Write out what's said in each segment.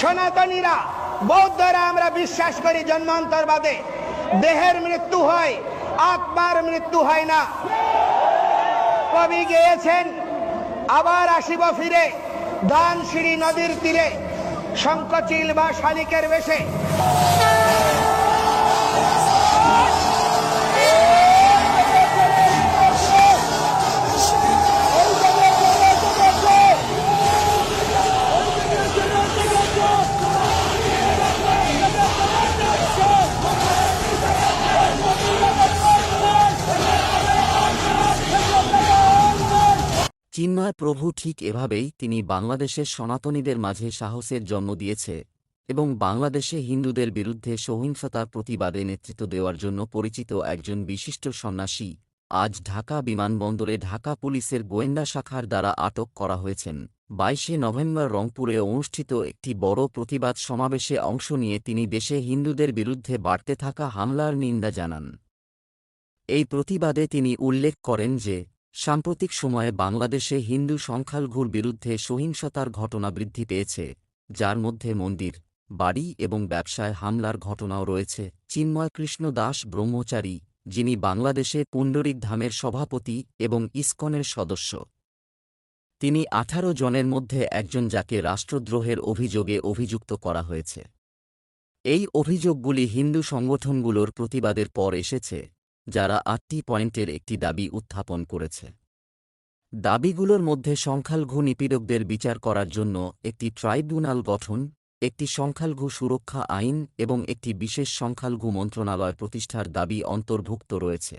সনাতনীরা, বৌদ্ধরা আমরা বিশ্বাস করি জন্মান্তরবাদে। দেহের মৃত্যু হয়, আত্মার মৃত্যু হয় না। কবি গেয়েছেন, আবার আসিব ফিরে দানসিঁড়ি নদীর তীরে শঙ্কচিল বা শালিকের বেশে। চিন্ময় প্রভু ঠিক এভাবেই তিনি বাংলাদেশের সনাতনীদের মাঝে সাহসের জন্ম দিয়েছে এবং বাংলাদেশে হিন্দুদের বিরুদ্ধে সহিংসতার প্রতিবাদে নেতৃত্ব দেওয়ার জন্য পরিচিত একজন বিশিষ্ট সন্ন্যাসী আজ ঢাকা বিমানবন্দরে ঢাকা পুলিশের গোয়েন্দা শাখার দ্বারা আটক করা হয়েছেন। বাইশে নভেম্বর রংপুরে অনুষ্ঠিত একটি বড় প্রতিবাদ সমাবেশে অংশ নিয়ে তিনি দেশে হিন্দুদের বিরুদ্ধে বাড়তে থাকা হামলার নিন্দা জানান। এই প্রতিবাদে তিনি উল্লেখ করেন যে সাম্প্রতিক সময়ে বাংলাদেশে হিন্দু সংখ্যালঘুর বিরুদ্ধে সহিংসতার ঘটনা বৃদ্ধি পেয়েছে, যার মধ্যে মন্দির, বাড়ি এবং ব্যবসায় হামলার ঘটনাও রয়েছে। চিন্ময় কৃষ্ণ দাস ব্রহ্মচারী, যিনি বাংলাদেশে পুণ্ডরিক ধামের সভাপতি এবং ইসকনের সদস্য। তিনি আঠারো জনের মধ্যে একজন যাকে রাষ্ট্রদ্রোহের অভিযোগে অভিযুক্ত করা হয়েছে। এই অভিযোগগুলি হিন্দু সংগঠনগুলোর প্রতিবাদের পর এসেছে। যারা আটটি পয়েন্টের একটি দাবি উত্থাপন করেছে। দাবিগুলোর মধ্যে সংখ্যালঘু নিপীড়কদের বিচার করার জন্য একটি ট্রাইব্যুনাল গঠন, একটি সংখ্যালঘু সুরক্ষা আইন এবং একটি বিশেষ সংখ্যালঘু মন্ত্রণালয় প্রতিষ্ঠার দাবি অন্তর্ভুক্ত রয়েছে।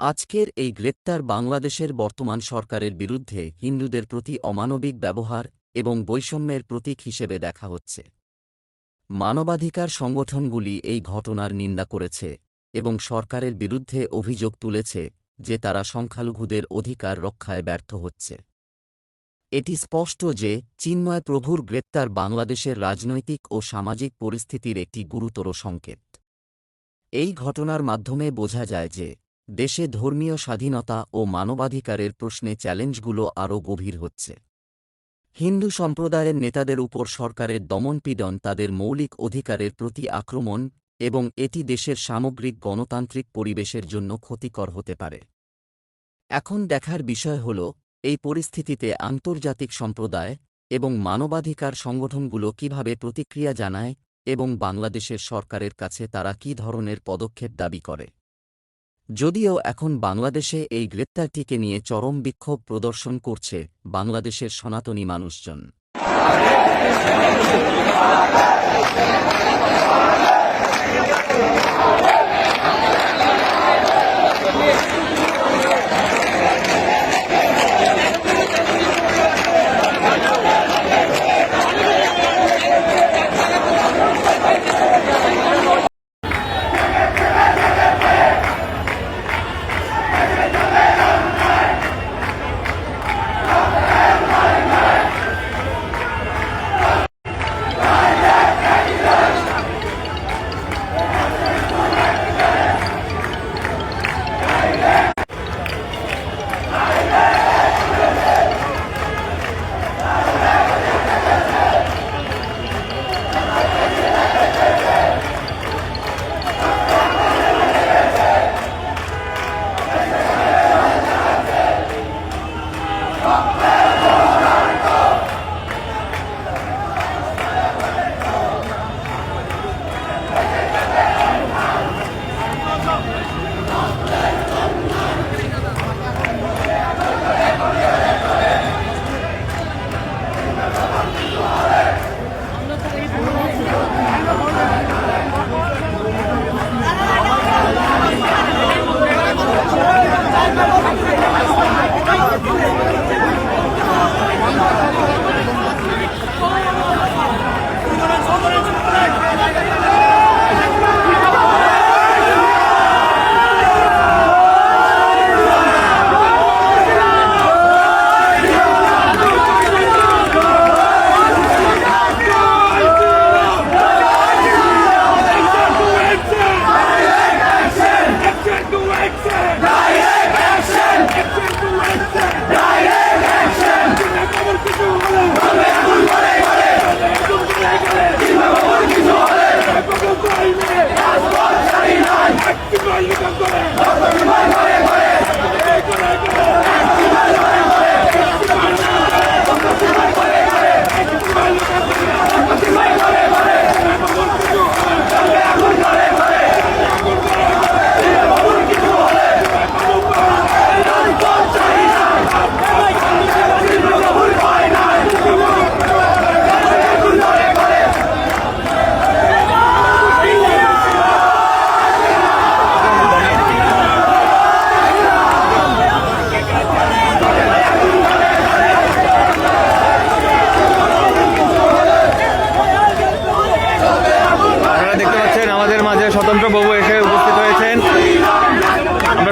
আজকের এই গ্রেপ্তার বাংলাদেশের বর্তমান সরকারের বিরুদ্ধে হিন্দুদের প্রতি অমানবিক ব্যবহার এবং বৈষম্যের প্রতীক হিসেবে দেখা হচ্ছে। মানবাধিকার সংগঠনগুলি এই ঘটনার নিন্দা করেছে। এবং সরকারের বিরুদ্ধে অভিযোগ তুলেছে যে তারা সংখ্যালঘুদের অধিকার রক্ষায় ব্যর্থ হচ্ছে। এটি স্পষ্ট যে চিন্ময় প্রভুর গ্রেপ্তার বাংলাদেশের রাজনৈতিক ও সামাজিক পরিস্থিতির একটি গুরুতর সংকেত। এই ঘটনার মাধ্যমে বোঝা যায় যে দেশে ধর্মীয় স্বাধীনতা ও মানবাধিকারের প্রশ্নে চ্যালেঞ্জগুলো আরও গভীর হচ্ছে। হিন্দু সম্প্রদায়ের নেতাদের উপর সরকারের দমনপীড়ন তাদের মৌলিক অধিকারের প্রতি আক্রমণ এবং এটি দেশের সামগ্রিক গণতান্ত্রিক পরিবেশের জন্য ক্ষতিকর হতে পারে। এখন দেখার বিষয় হল, এই পরিস্থিতিতে আন্তর্জাতিক সম্প্রদায় এবং মানবাধিকার সংগঠনগুলো কীভাবে প্রতিক্রিয়া জানায় এবং বাংলাদেশের সরকারের কাছে তারা কী ধরনের পদক্ষেপ দাবি করে। যদিও এখন বাংলাদেশে এই গ্রেপ্তারটিকে নিয়ে চরম বিক্ষোভ প্রদর্শন করছে বাংলাদেশের সনাতনী মানুষজন।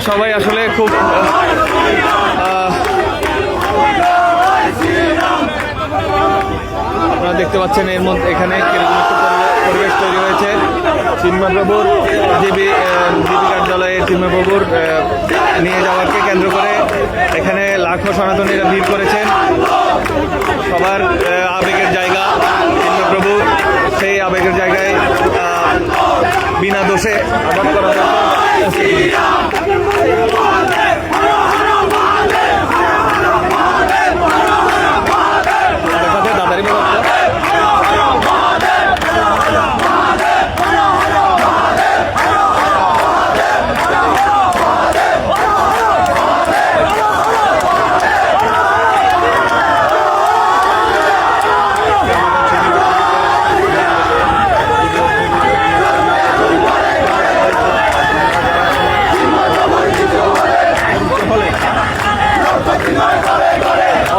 সবাই আসলে খুব আপনারা দেখতে পাচ্ছেন এর মধ্যে এখানে পরিবেশ তৈরি হয়েছে। চিন্ময়বাবুর জিবি জিবি কার্যালয়ে চিন্ময়বাবুর নিয়ে যাওয়াকে কেন্দ্র করে এখানে লাখো সনাতনীরা ভিড় করেছেন। সবার আবেগের জায়গা চিন্ময়প্রভু সেই আবেগের জায়গায় বিনা দোষে আবাদ করা হয়েছে দেখাতে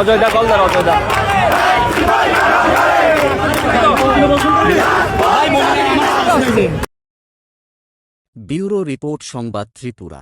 অজয় দা কল দার অজয় দা। ব্যুরো রিপোর্ট সংবাদ ত্রিপুরা।